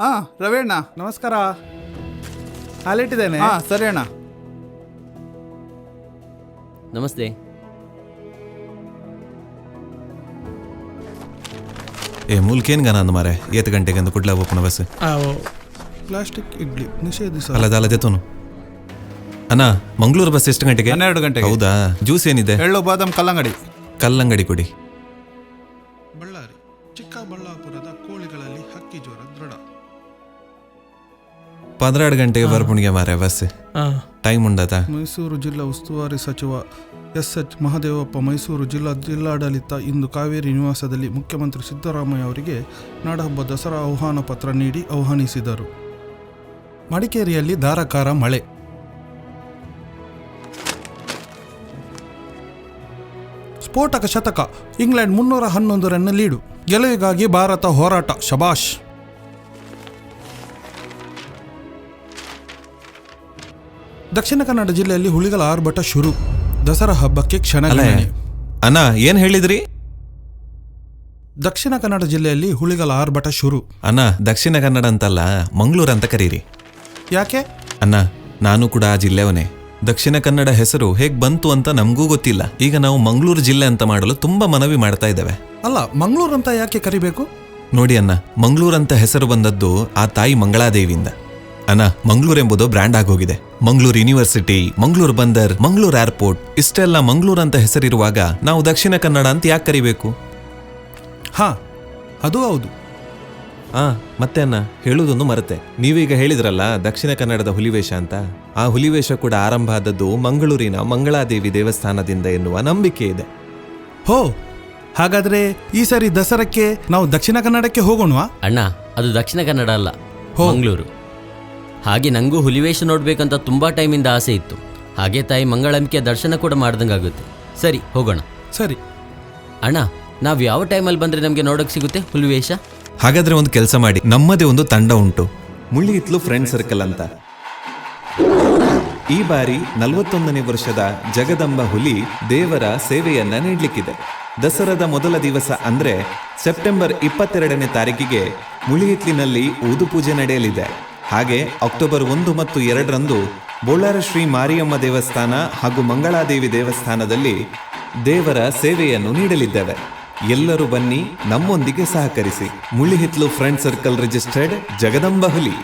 ಹಾ ರವಿಣ್ಣ ನಮಸ್ಕಾರ. ಹಾಲಿಟ್ಟಿದ್ದೇನೆ. ಹಾ ಸರಿ ಅಣ್ಣ. ನಮಸ್ತೆ. ಏ ಮುಲ್ಕೇನ್ಗ ಅಂದ ಮಾರೆ? ಏತ್ ಗಂಟೆಗೆ ಅಂದು Kudla open bus plastic idli. ನಿಷೇಧಿಸ ಅಲ್ಲ ಅಲ್ಲದೆ ತೋನು ಅಣ್ಣ ಮಂಗಳೂರು ಬಸ್ ಎಷ್ಟು ಗಂಟೆಗೆ? ಹನ್ನೆರಡು ಗಂಟೆಗೆ. ಹೌದಾ? ಜ್ಯೂಸ್ ಏನಿದೆ? ಎಳ್ಳು ಬಾದಾಮ್ ಕಲ್ಲಂಗಡಿ. ಕಲ್ಲಂಗಡಿ ಕೊಡಿ. ಬಳ್ಳಾರಿ ಚಿಕ್ಕಬಳ್ಳಾಪುರದ ಕೋಳಿಗಳಲ್ಲಿ ಹಕ್ಕಿ ಜ್ವರ ದೃಢ. ಪನ್ನೆರಡು ಗಂಟೆಗೆ ಬರ್ಪುಣಿಗೆ ಮಾರೆ ಬಸ್. ಟೈಮ್ ಉಂಡತಾ ಮೈಸೂರು ಜಿಲ್ಲಾ ಉಸ್ತುವಾರಿ ಸಚಿವ ಎಸ್ ಎಚ್ ಮಹದೇವಪ್ಪ ಮೈಸೂರು ಜಿಲ್ಲಾ ಜಿಲ್ಲಾಡಳಿತ ಇಂದು ಕಾವೇರಿ ನಿವಾಸದಲ್ಲಿ ಮುಖ್ಯಮಂತ್ರಿ ಸಿದ್ದರಾಮಯ್ಯ ಅವರಿಗೆ ನಾಡಹಬ್ಬ ದಸರಾ ಆಹ್ವಾನ ಪತ್ರ ನೀಡಿ ಆಹ್ವಾನಿಸಿದರು. ಮಡಿಕೇರಿಯಲ್ಲಿ ಧಾರಾಕಾರ ಮಳೆ. ಸ್ಫೋಟಕ ಶತಕ ಇಂಗ್ಲೆಂಡ್ ಮುನ್ನೂರ ಹನ್ನೊಂದು ರನ್ ಲೀಡು. ಗೆಲುವಿಗಾಗಿ ಭಾರತ ಹೋರಾಟ ಶಬಾಷ್. ದಕ್ಷಿಣ ಕನ್ನಡ ಜಿಲ್ಲೆಯಲ್ಲಿ ಹುಲಿಗಳ ಆರ್ಭಟ ಶುರು. ದಸರಾ ಹಬ್ಬಕ್ಕೆ ಕ್ಷಣ ಅಲ್ಲ. ಅಣ್ಣ ಏನ್ ಹೇಳಿದ್ರಿ? ದಕ್ಷಿಣ ಕನ್ನಡ ಜಿಲ್ಲೆಯಲ್ಲಿ ಹುಲಿಗಳ ಆರ್ಭಟ ಶುರು. ಅಣ್ಣ ದಕ್ಷಿಣ ಕನ್ನಡ ಅಂತಲ್ಲ ಮಂಗಳೂರು ಅಂತ ಕರೀರಿ. ಯಾಕೆ? ಅಣ್ಣ ನಾನು ಕೂಡ ಆ ಜಿಲ್ಲೆಯವನೇ. ದಕ್ಷಿಣ ಕನ್ನಡ ಹೆಸರು ಹೇಗ್ ಬಂತು ಅಂತ ನಮಗೂ ಗೊತ್ತಿಲ್ಲ. ಈಗ ನಾವು ಮಂಗಳೂರು ಜಿಲ್ಲೆ ಅಂತ ಮಾಡಲು ತುಂಬಾ ಮನವಿ ಮಾಡ್ತಾ ಇದ್ದೇವೆ. ಅಲ್ಲ ಮಂಗಳೂರು ಅಂತ ಯಾಕೆ ಕರಿಬೇಕು? ನೋಡಿ ಅಣ್ಣ ಮಂಗಳೂರು ಅಂತ ಹೆಸರು ಬಂದದ್ದು ಆ ತಾಯಿ ಮಂಗಳಾದೇವಿಯಿಂದ. ಅಣ್ಣ ಮಂಗಳೂರು ಎಂಬುದು ಬ್ರ್ಯಾಂಡ್ ಆಗೋಗಿದೆ. ಮಂಗಳೂರು ಯೂನಿವರ್ಸಿಟಿ ಮಂಗಳೂರು ಬಂದರ್ ಮಂಗಳೂರು ಏರ್ಪೋರ್ಟ್ ಇಷ್ಟೆಲ್ಲ ಮಂಗಳೂರು ಅಂತ ಹೆಸರಿರುವಾಗ ನಾವು ದಕ್ಷಿಣ ಕನ್ನಡ ಅಂತ ಯಾಕೆ ಕರಿಬೇಕು? ಹಾ ಅದು ಹೌದು. ಹಾ ಮತ್ತೆ ಅಣ್ಣ ಹೇಳುವುದೊಂದು ಮರೆತೆ. ನೀವೀಗ ಹೇಳಿದ್ರಲ್ಲ ದಕ್ಷಿಣ ಕನ್ನಡದ ಹುಲಿವೇಷ ಅಂತ. ಆ ಹುಲಿವೇಷ ಕೂಡ ಆರಂಭ ಆದದ್ದು ಮಂಗಳೂರಿನ ಮಂಗಳಾದೇವಿ ದೇವಸ್ಥಾನದಿಂದ ಎನ್ನುವ ನಂಬಿಕೆ ಇದೆ. ಹೋ ಹಾಗಾದ್ರೆ ಈ ಸಾರಿ ದಸರಕ್ಕೆ ನಾವು ದಕ್ಷಿಣ ಕನ್ನಡಕ್ಕೆ ಹೋಗೋಣವಾ? ಅಣ್ಣ ಅದು ದಕ್ಷಿಣ ಕನ್ನಡ ಅಲ್ಲ ಹೋ. ಮಂಗಳೂರು. ಹಾಗೆ ನಂಗೂ ಹುಲಿವೇಶ ನೋಡಬೇಕಂತ ತುಂಬಾ ಟೈಮಿಂದ ಆಸೆ ಇತ್ತು. ಹಾಗೆ ತಾಯಿ ಮಂಗಳಂಬಿಕೆ ದರ್ಶನ ಕೂಡ ಮಾಡ್ದಂಗಾಗುತ್ತೆ. ಸರಿ ಹೋಗೋಣ. ಸರಿ. ಅಣ್ಣ ನಾವು ಯಾವ ಟೈಮಲ್ಲಿ ಬಂದ್ರೆ ನಮಗೆ ನೋಡಕ್ ಸಿಗುತ್ತೆ ಹುಲಿವೇಶ ಹಾಗಾದ್ರೆ ಒಂದು ಕೆಲಸ ಮಾಡಿ. ನಮ್ಮದೇ ಒಂದು ತಂಡ ಉಂಟು. ಮುಳ್ಳಿಹಿತ್ಲು ಫ್ರೆಂಡ್ ಸರ್ಕಲ್ ಅಂತ. ಈ ಬಾರಿ ನಲವತ್ತೊಂದನೇ ವರ್ಷದ ಜಗದಂಬ ಹುಲಿ ದೇವರ ಸೇವೆಯನ್ನ ನೀಡಲಿಕ್ಕಿದೆ. ದಸರಾದ ಮೊದಲ ದಿವಸ ಅಂದ್ರೆ ಸೆಪ್ಟೆಂಬರ್ ಇಪ್ಪತ್ತೆರಡನೇ ತಾರೀಕಿಗೆ ಮುಳಿಹಿತ್ಲಿನಲ್ಲಿ ಊದು ಪೂಜೆ ನಡೆಯಲಿದೆ. ಹಾಗೆ ಅಕ್ಟೋಬರ್ ಒಂದು ಮತ್ತು ಎರಡರಂದು ಬೋಳಾರ ಶ್ರೀ ಮಾರಿಯಮ್ಮ ದೇವಸ್ಥಾನ ಹಾಗೂ ಮಂಗಳಾದೇವಿ ದೇವಸ್ಥಾನದಲ್ಲಿ ದೇವರ ಸೇವೆಯನ್ನು ನೀಡಲಿದ್ದೇವೆ. ಎಲ್ಲರೂ ಬನ್ನಿ, ನಮ್ಮೊಂದಿಗೆ ಸಹಕರಿಸಿ. Mullihitlu friend circle registered Jagadamba ಹುಲಿ.